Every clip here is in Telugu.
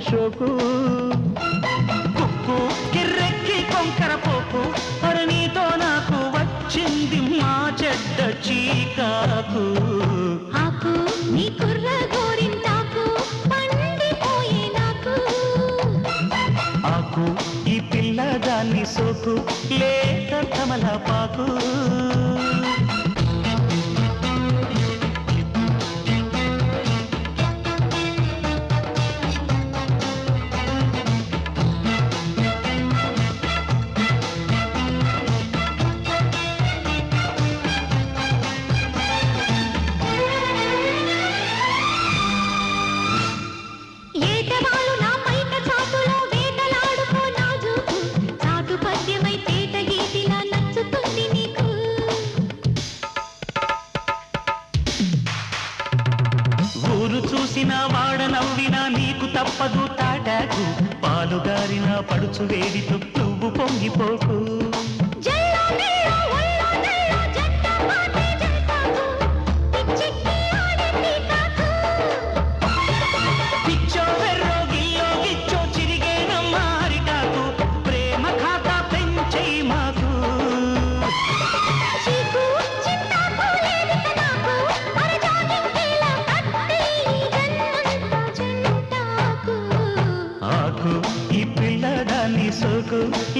షోకు కుక్కు కిర్రెక్కి కొంకర పోకు మరి నీతో నాకు వచ్చింది మా చెడ్డ చీకాకు. ఆకు నీ కుర్ర గోరింటాకు పండిపోయే నాకు. ఆకు ఈ పిల్లదాన్ని సోకు లేత తమలపాకు. వాడ నవ్వినా నీకు తప్పదు తాటాకు. పాలుగారిన పడుచు వేడితో నువ్వు పొంగిపోకు. పిల్లదాన్ని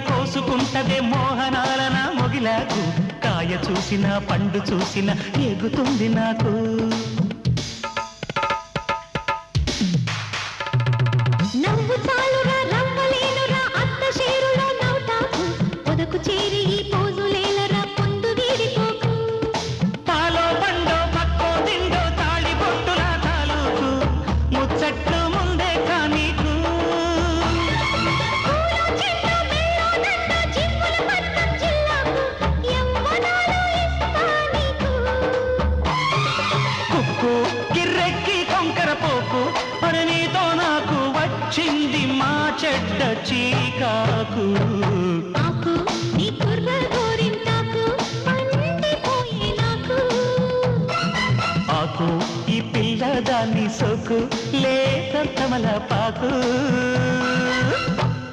కోసుకుంటదే కోసుకుంటదే మోహనాలన మొగిలాకు. కాయ చూసిన పండు చూసిన ఎగుతుంది నాకు. వచ్చింది మా చెడ్డ చీకాకు. ఆకు ఈ పిల్లదాన్ని సోకు లేత తమలపాకు.